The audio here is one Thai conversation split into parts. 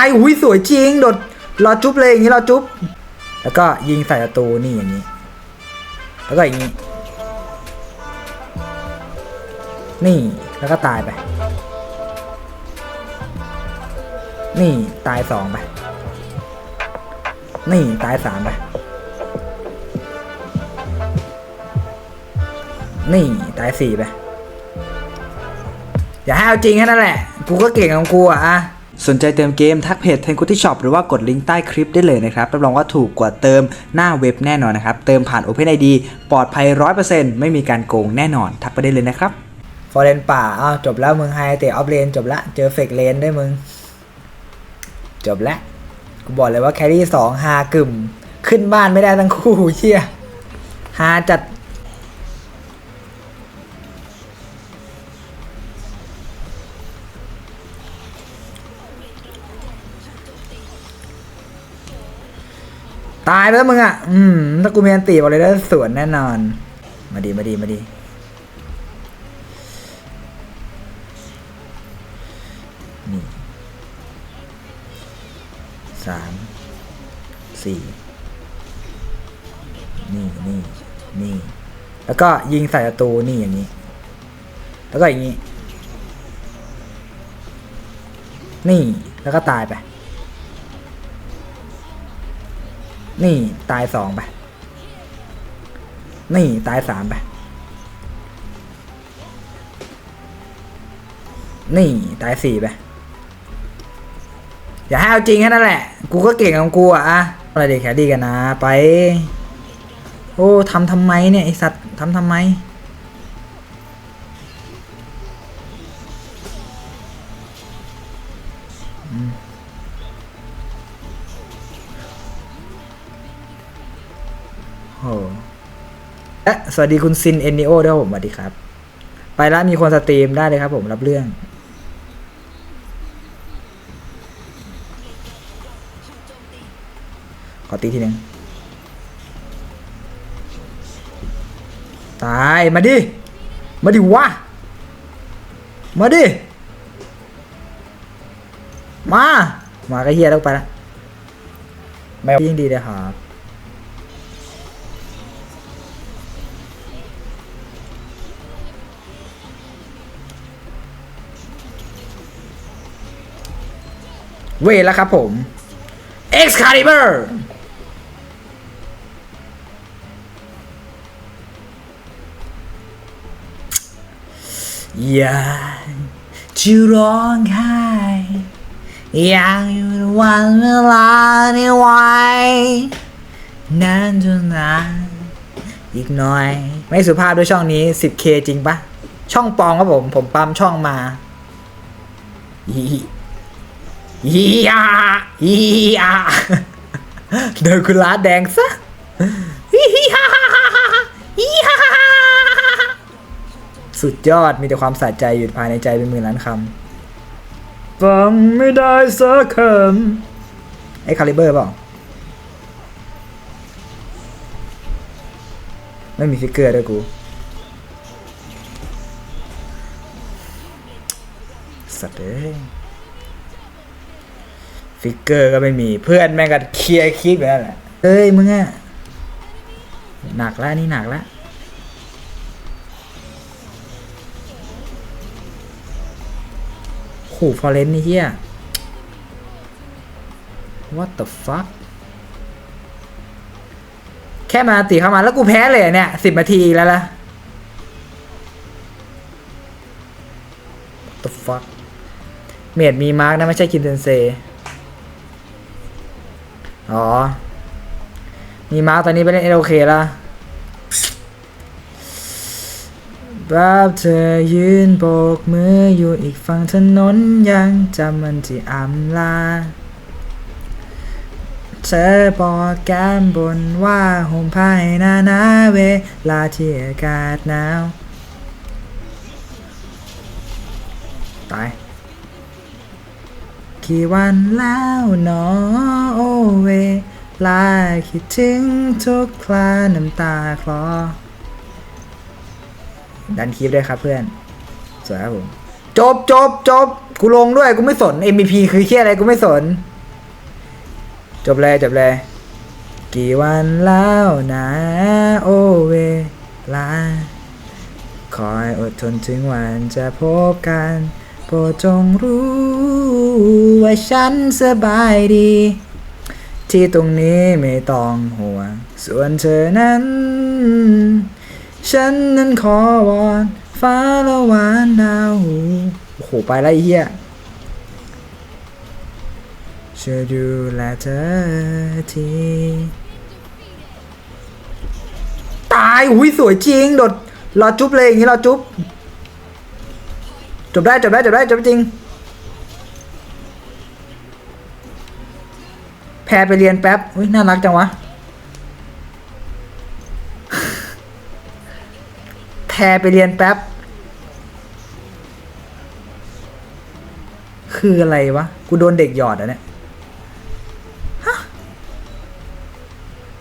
ายอุ้ยสวยจริงโดดรอจุ๊บเลยอย่างนี้รอจุ๊บแล้วก็ยิงใส่ประตูนี่อย่างนี้ แล้วก็อย่างนี้ นี่แล้วก็ตายไป นี่ตายสองไปนี่ตายสามไป นี่ตายสี่ไป อย่าให้เอาจริงแค่นั้นแหละ กูก็เก่งของกูอะอะ สนใจเติมเกมทักเพจ t ทนคุ t ี Shop หรือว่ากดลิงก์ใต้คลิปได้เลยนะครับ รับรองว่าถูกกว่าเติมหน้าเว็บแน่นอนนะครับ เติมผ่าน OpenID ปลอดภัย 100%ไม่มีการโกงแน่นอน ทักไปได้เลยนะครับฟอร์เรนป่าอ้าวจบแล้วมึงไฮเตะออฟเลนจบละเจอเฟกเลนด้วยมึง จบแล้วกูบอกเลยว่าแครี่สองฮากึ่ม ขึ้นบ้านไม่ได้ทั้งคู่เชี่ยฮาจัด ตายไปแล้วมึงอะ อืม ถ้ากูมีอันตีบอกเลยได้สวนแน่นอน มาดีมาดีมาดี นี่สาม สี่ นี่นี่นี่ แล้วก็ยิงใส่ประตูนี่อย่างนี้ แล้วก็อย่างนี้ นี่ แล้วก็ตายไป นี่ตายสองไป นี่ตายสามไป นี่ตายสี่ไปอย่าให้เอาจริงแค่นั้นแหละ กูก็เก่งของกูอะอะอะไรเด็กแคดีกันนะ ไป โอ้ทำทำไมเนี่ยไอสัตว์ทำทำไมโอ้และสวัสดีคุณซินเอนนิโอด้วยผมสวัสดีครับ ไปแล้วมีคนสตรีมได้เลยครับผมรับเรื่อง ขอตีทีหนึ่งตาย มาดิ มาดิวะ มาดิ มา มาก็เฮียแล้วไปละไม่ยิ่งดีเลยครับ เวทแล้วครับผม Excalibur อย่าจะร้องไห้อยากอยู่ในวันเวลานี้ไว้นานจนนานอีกหน่อย ไม่สุภาพด้วยช่องนี้ 10k จริงปะช่องปลองครับผม ผมปั๊มช่องมาอี อียาอียาเดินคุณลาแดงซะอีฮ่าฮ่าฮ่าฮ่าอีฮ่าฮ่าฮ่าสุดยอดมีแต่ความสะใจอยู่ภายในใจเป็นหมื่นล้านคำฟังไม่ได้สักคำไอ้คาลิเบอร์เปล่าไม่มีฟิกเกอร์ด้วยกูสัตว์เอ้ ฟิกเกอร์ก็ไม่มีเพื่อนแม่งก็เคลียร์คลิปแล้วแหละเอ้ยมึงอะหนักแล้วนี่หนักแล้วโหฟอร์เรนนี่เฮีย what the fuck แค่มาตีเข้ามาแล้วกูแพ้เลยเหรอเนี่ยสิบนาทีแล้วล่ะ what the fuck เมียดมีมาร์กนะไม่ใช่คินเซนเซ อ๋อ มีมาร์กตอนนี้ไปเล่นเอโอเคละแบบเธอยืนโบกมืออยู่อีกฝั่งถนนยังจำมันที่อำลา เธอบอกแก้มบนว่าห่มผ้าให้หนาหนาเวลาที่อากาศหนาว ตาย กี่วันแล้วหนอโอเวลาคิดถึงทุกคลาน้ำตาคลอ ดันคลิปด้วยครับเพื่อน สวยครับผม จบจบจบกูลงด้วยกูไม่สน MVP คือเคียอะไรกูไม่สน จบเลยจบเลย กี่วันแล้วนะโอเวลา คอยอดทนถึงวันจะพบกัน โปรดจงรู้ว่าฉันสบายดี ที่ตรงนี้ไม่ต้องห่วง ส่วนเธอนั้น ฉันนั้นขอวอนฟ้าละวานดาวหูโอ้โห ไปแล้วไอ้เหี้ยช่วยดูแลเธอทีตายอุ้ยสวยจริง โดดรอจุ๊บเลยอย่างนี้รอจุ๊บ จบได้จบได้จบได้จบจริง แพรไปเรียนแป๊บอุ้ยน่ารักจังวะ แพรไปเรียนแป๊บ คืออะไรวะ กูโดนเด็กหยอดอะเนี่ยฮะ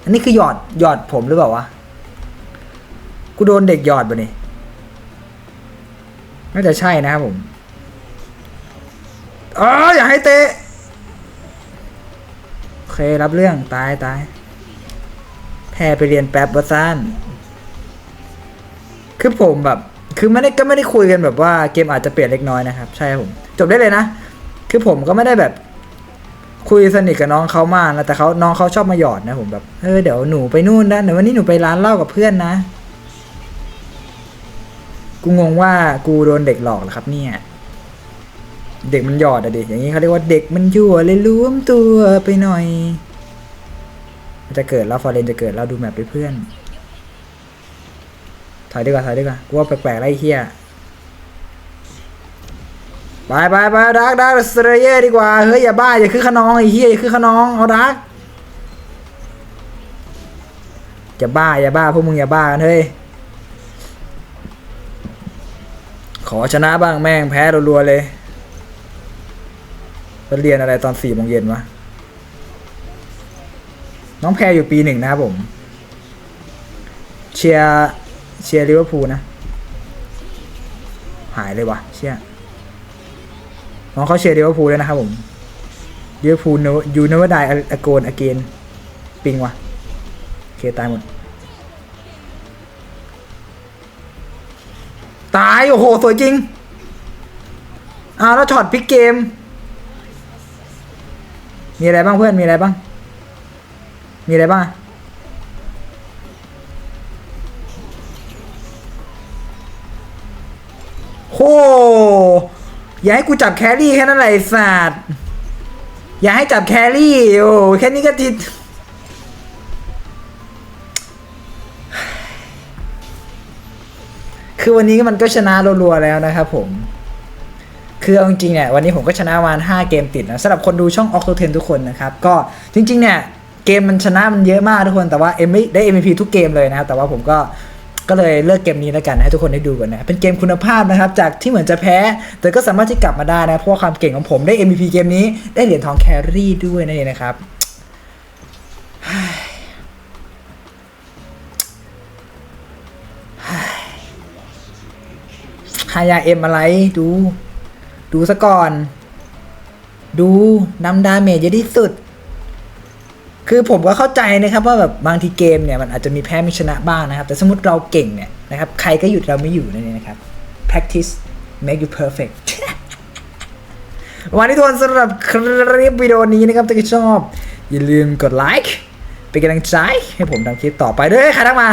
อันนี้คือหยอดหยอดผมหรือเปล่าวะ กูโดนเด็กหยอดปะนี่ น่าจะใช่นะครับผมเอออย่าให้เตะโอเครับเรื่องตายตายแพรไปเรียนแป๊บว่าสั้นคือผมแบบ คือไม่ได้ก็ไม่ได้คุยกันแบบว่าเกมอาจจะเปลี่ยนเล็กน้อยนะครับ ใช่ครับผม จบได้เลยนะ คือผมก็ไม่ได้แบบ คุยสนิทกับน้องเขามากนะแต่เขาน้องเขาชอบมาหยอดนะผมแบบเออเดี๋ยวหนูไปนู่นนะเดี๋ยววันนี้หนูไปร้านเหล้ากับเพื่อนนะ กูงงว่ากูโดนเด็กหลอกเหรอครับเนี่ย เด็กมันหยอดอะดิอย่างนี้เขาเรียกว่าเด็กมันยั่วเลยรวมตัวไปหน่อย มันจะเกิดแล้วฟอร์เรนจะเกิดแล้วดูแมปไปเพื่อน ถอยดีกว่าถอยดีกว่ากูว่าแปลกๆไรเฮียไปไปไปดักดักสเตรเย่ดีกว่า เฮ้ยอย่าบ้าอย่าคือขนองไอ้เฮียอย่าคือขนองเอาดักอย่าบ้าอย่าบ้าพวกมึงอย่าบ้ากันเฮ้ย ขอชนะบ้างแม่งแพ้รัวๆเลยไปเรียนอะไรตอนสี่โมงเย็นวะ น้องแพรอยู่ปีหนึ่งนะครับผม เชียร์เชียร์ลิเวอร์พูลนะ หายเลยวะเชียร์น้องเขาเชียร์ลิเวอร์พูลเลยนะครับผมลิเวอร์พูลยูเนวดายอโกนอเกนปิงวะโอเคตายหมด โอ้โห สวยจริงอ้าวแล้วช็อตพลิกเกม มีอะไรบ้างเพื่อน มีอะไรบ้าง มีอะไรบ้างอะโหอย่าให้กูจับแครี่แค่นั้นแหละไอ้สัตว์อย่าให้จับแครี่ โอ้ แค่นี้ก็ทิด คือวันนี้มันก็ชนะรัวๆแล้วนะครับผม คือเอาจริงๆเนี่ยวันนี้ผมก็ชนะประมาณ5เกมติดนะสำหรับคนดูช่อง o c t o 10ทุกคนนะครับ ก็จริง ๆ เนี่ยเกมมันชนะมันเยอะมากทุกคน แต่ว่าเอ็มไม่ได้ MVP ทุกเกมเลยนะครับ แต่ว่าผมก็ก็เลยเลิกเกมนี้แล้วกันให้ทุกคนได้ดูกันนะ เป็นเกมคุณภาพนะครับ จากที่เหมือนจะแพ้ แต่ก็สามารถที่กลับมาได้นะ เพราะความเก่งของผมได้ MVP เกมนี้ ได้เหรียญทองแครี่ด้วยนั่นเองนะครับายาเอ็มอะไรดู ดูซะก่อน ดูนำดาเมจเยอะที่สุด คือผมก็เข้าใจนะครับว่าแบบบางทีเกมเนี่ยมันอาจจะมีแพ้มีชนะบ้างนะครับ แต่สมมติเราเก่งเนี่ยนะครับใครก็หยุดเราไม่อยู่นั่นเองนะครับ practice make you perfect วันนี้ทุกคนสำหรับคลิปวิดีโอนี้นะครับถ้าใครชอบ อย่าลืมกดไลค์เป็นกำลังใจให้ผมทำคลิปต่อไปด้วยใครทักมา